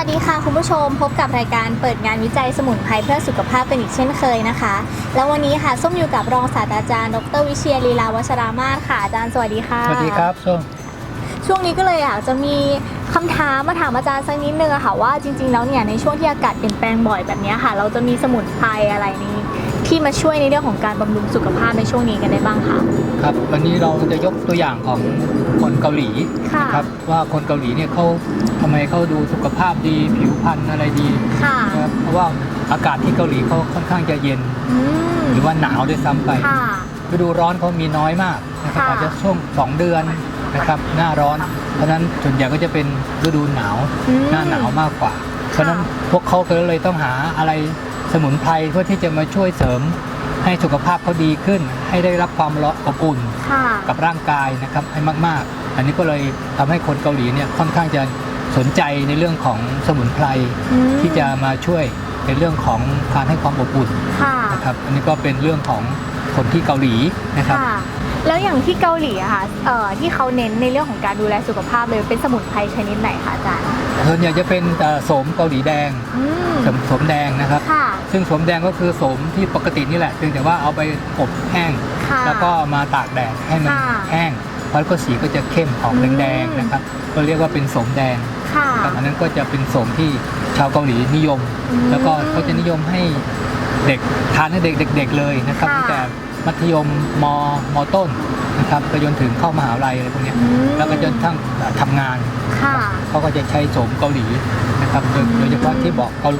ค่ะคุณผู้ชมพบกับรายการเปิดงานวิจัยสมุนไพรเพื่อสุขภาพกันอีกเช่นเคยนะคะ แล้ววันนี้ค่ะส้มอยู่กับรองศาสตราจารย์ดรวิเชียรลีลาวัชรามาศค่ะอาจารย์สวัสดีค่ะสวัสดีครับส้มช่วงนี้ก็เลยอยากจะมีคำถามมาถามอาจารย์สักนิดนึงอะค่ะว่าจริงๆแล้วเนี่ยในช่วงที่อากาศเปลี่ยนแปลงบ่อยแบบเนี้ยค่ะ เราจะมีสมุนไพรอะไรนี้ ที่มาช่วยในเรื่องของการบำรุงสุขภาพในช่วงนี้กันได้บ้างคะครับวันนี้เราจะยกตัวอย่างของคนเกาหลีค่ะนะครับว่าคนเกาหลีเนี่ยเขาทำไมเขาดูสุขภาพดีผิวพรรณอะไรดีค่ะนะครับเพราะว่าอากาศที่เกาหลีเขาค่อนข้างจะเย็น อืมหรือว่าหนาวด้วยซ้ำไปค่ะ ฤดูร้อนเขามีน้อยมากนะครับค่ะ อาจจะช่วง2เดือนนะครับหน้าร้อน เพราะฉะนั้นส่วนใหญ่ก็จะเป็นฤดูหนาว อืม หน้าหนาวมากกว่า เพราะฉะนั้นพวกเขาก็เลยต้องหาอะไร สมุนไพรเพื่อที่จะมาช่วยเสริมให้สุขภาพเขาดีขึ้น ให้ได้รับความร้อนอบอุ่นค่ะ กับร่างกายนะครับให้มาก ๆ อันนี้ก็เลยทำให้คนเกาหลีเนี่ยค่อนข้างจะสนใจในเรื่องของสมุนไพรอืม ที่จะมาช่วยในเรื่องของการให้ความอบอุ่นค่ะ นะครับอันนี้ก็เป็นเรื่องของคนที่เกาหลีนะครับ ค่ะ แล้วอย่างที่เกาหลีอะค่ะเอ่อที่เขาเน้นในเรื่องของการดูแลสุขภาพเลยเป็นสมุนไพรชนิดไหนคะอาจารย์ส่วนใหญ่จะเป็นเอ่อโสมเกาหลีแดงอืม โสมโสมแดงนะครับ ค่ะ ซึ่งโสมแดงก็คือโสมที่ปกตินี่แหละเพียงแต่ว่าเอาไปอบแห้ง ค่ะแล้วก็มาตากแดดให้มันค่ะ แห้งเพราะก็สีก็จะเข้มออกอืมแดงๆนะครับ ก็เรียกว่าเป็นโสมแดงค่ะ ครับอันนั้นก็จะเป็นโสมที่ชาวเกาหลีนิยม อืมแล้วก็เขาจะนิยมให้เด็กทานให้เด็กเด็กๆเลยนะครับค่ะ ตั้งแต่ มัธยมมมต้นนะครับไปจนถึงเข้ามหาวิทยาลัยอะไรพวกเนี้ยอืมแล้วก็จนทั้งทำงานค่ะ เขาก็จะใช้โสมเกาหลีนะครับโดยอืมโดยเฉพาะที่บอกเกา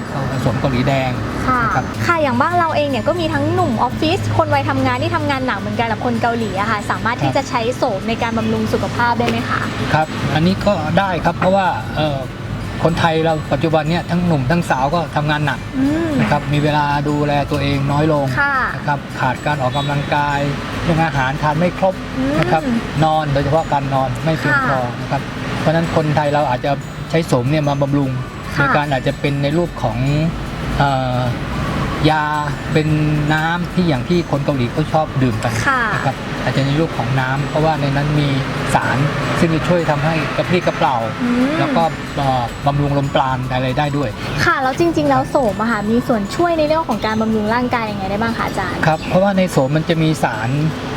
โสมเกาหลีแดง ค่ะ ครับ ค่ะ อย่างบ้านเราเองเนี่ยก็มีทั้งหนุ่มออฟฟิศ คนวัยทำงานที่ทำงานหนักเหมือนกันกับคนเกาหลีอะค่ะ สามารถที่จะใช้โสมในการบำรุงสุขภาพได้ไหมคะ ครับ อันนี้ก็ได้ครับเพราะว่าเอ่อ คนไทยเราปัจจุบันเนี่ยทั้งหนุ่มทั้งสาวก็ทำงานหนักอืม นะครับมีเวลาดูแลตัวเองน้อยลงค่ะนะครับขาดการออกกำลังกายเรื่องอาหารทานไม่ครบอืมนะครับนอนโดยเฉพาะการนอนไม่เพียงพอค่ะนะครับเพราะฉะนั้นคนไทยเราอาจจะใช้โสมเนี่ยมาบำรุงค่ะ โดยการอาจจะเป็นในรูปของเอ่อ ยาเป็นน้ำที่อย่างที่คนเกาหลีเขาชอบดื่มกันค่ะนะครับอาจจะในรูปของน้ำเพราะว่าในนั้นมีสารซึ่งจะช่วยทำให้กระปรี้กระเปร่าอืมแล้วก็เอ่อบำรุงลมปราณอะไรได้ด้วย ค่ะแล้วจริง ๆ แล้วโสมอะค่ะมีส่วนช่วยในเรื่องของการบำรุงร่างกายยังไงได้บ้างคะอาจารย์ครับเพราะว่าในโสมมันจะมีสาร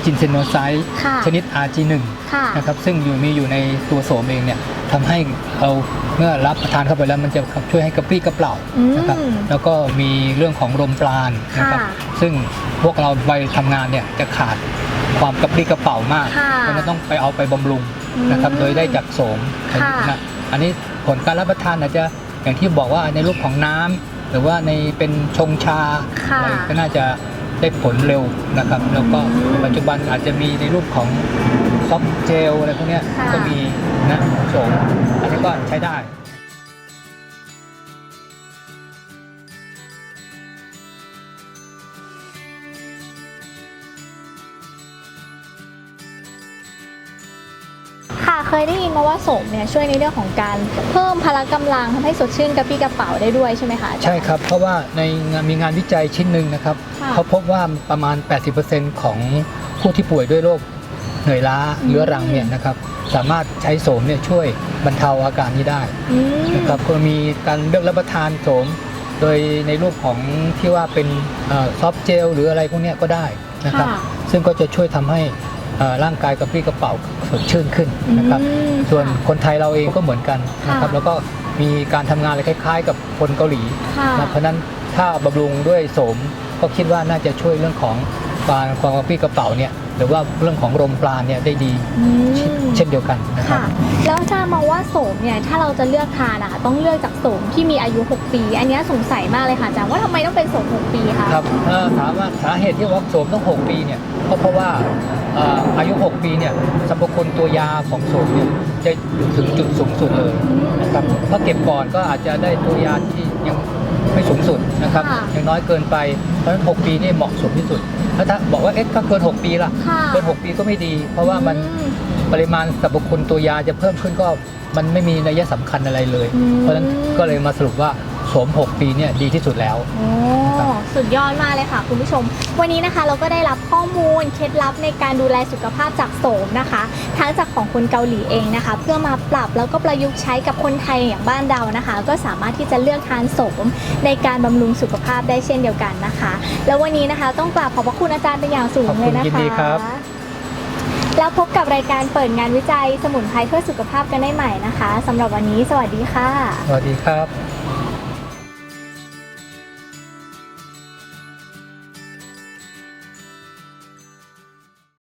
จินเซโนไซด์ค่ะชนิด RG1 ค่ะนะครับซึ่งอยู่มีอยู่ในตัวโสมเองเนี่ยทำให้เราเมื่อรับประทานเข้าไปแล้วมันจะช่วยให้กระปรี้กระเปร่าอืมนะครับแล้วก็มีเรื่องของลมปราณนะครับค่ะซึ่งพวกเราไปทำงานเนี่ยจะขาดความกระปรี้กระเปร่ามากค่ะเพราะฉะนั้นต้องไปเอาไปบำรุงนะครับอืมโดยได้จากโสมค่ะนะอันนี้ผลการรับประทานอาจจะอย่างที่บอกว่าในรูปของน้ำหรือว่าในเป็นชงชาค่ะอะไรก็น่าจะ ได้ผลเร็วนะครับ แล้วก็ปัจจุบันอาจจะมีในรูปของซอฟต์เจลอะไรพวกเนี้ยค่ะก็มีนะโสมอันนี้ก็ใช้ได้ เคยได้ยินมาว่าโสมเนี่ยช่วยในเรื่องของการเพิ่มพละกำลังทำให้สดชื่นกระปรี้กระเป๋าได้ด้วยใช่ไหมคะอาจาย์ใช่ครับ เพราะว่าในงานมีงานวิจัยชิ้นหนึ่งนะครับค่ะเขาพบว่าประมาณ 80%ของผู้ที่ป่วยด้วยโรคเหนื่อยล้าอืมเรื้อรังเนี่ยนะครับสามารถใช้โสมเนี่ยช่วยบรรเทาอาการนี้ได้อืมนะครับก็มีการเลือกรับประทานโสม โดยในรูปของที่ว่าเป็นซอฟต์เจลหรืออะไรพวกเนี้ยก็ได้นะครับค่ะซึ่งก็จะช่วยทำให้เอ่อ ร่างกายกระปรี้กระเป๋าสดชื่นขึ้นนะครับอืมส่วนค่ะคนไทยเราเองก็เหมือนกันนะครับค่ะแล้วก็มีการทำงานอะไรคล้าย ๆ กับคนเกาหลีค่ะนะเพราะฉะนั้นถ้าบำรุงด้วยโสมก็คิดว่าน่าจะช่วยเรื่องของการความกระปรี้กระเป๋าเนี่ย หรือว่าเรื่องของลมปราณเนี่ยได้ดีอืมเช่นเดียวกันนะครับ ค่ะ แล้วอาจารย์มองว่าโสมเนี่ยถ้าเราจะเลือกทานอะค่ะต้องเลือกจากโสมที่มีอายุ 6 ปี อันเนี้ยสงสัยมากเลยค่ะอาจารย์ว่าทำไมต้องเป็นโสม 6 ปีคะครับเอ่อถามว่าสาเหตุที่ว่าโสมต้อง 6 ปีเนี่ยก็เพราะว่าเอ่ออายุ 6 ปีเนี่ยสรรพคุณตัวยาของโสมเนี่ยจะถึงจุดสูงสุดเลยนะครับถ้าเก็บก่อนก็อาจจะได้ตัวยาที่ยังไม่สูงสุดนะครับค่ะ ยังน้อยเกินไปเพราะฉะนั้น 6 ปีนี่เหมาะสมที่สุด แล้วถ้าบอกว่าเอ๊ะถ้าเกิน 6 ปีล่ะ ค่ะเกิน 6 ปีก็ไม่ดี เพราะว่ามันอืม ปริมาณสรรพคุณตัวยาจะเพิ่มขึ้นก็มันไม่มีนัยสำคัญอะไรเลย อืม เพราะฉะนั้นก็เลยมาสรุปว่าโสโสม6 ปีเนี่ยดีที่สุดแล้ว โอ้สุดยอดมากเลยค่ะ คุณผู้ชม วันนี้นะคะเราก็ได้รับข้อมูลเคล็ดลับในการดูแลสุขภาพจากโสมนะคะ ทั้งจากของคนเกาหลีเองนะคะ เพื่อมาปรับแล้วก็ประยุกต์ใช้กับคนไทยอย่างบ้านเรานะคะ ก็สามารถที่จะเลือกทานโสมในการบำรุงสุขภาพได้เช่นเดียวกันนะคะ แล้ววันนี้นะคะต้องกราบขอบพระคุณอาจารย์เป็นอย่างสูงเลยนะขอบคุณยินคะดีครับ แล้วพบกับรายการเปิดงานวิจัยสมุนไพรเพื่อสุขภาพกันได้ใหม่นะคะสำหรับวันนี้ สวัสดีค่ะ สวัสดีครับ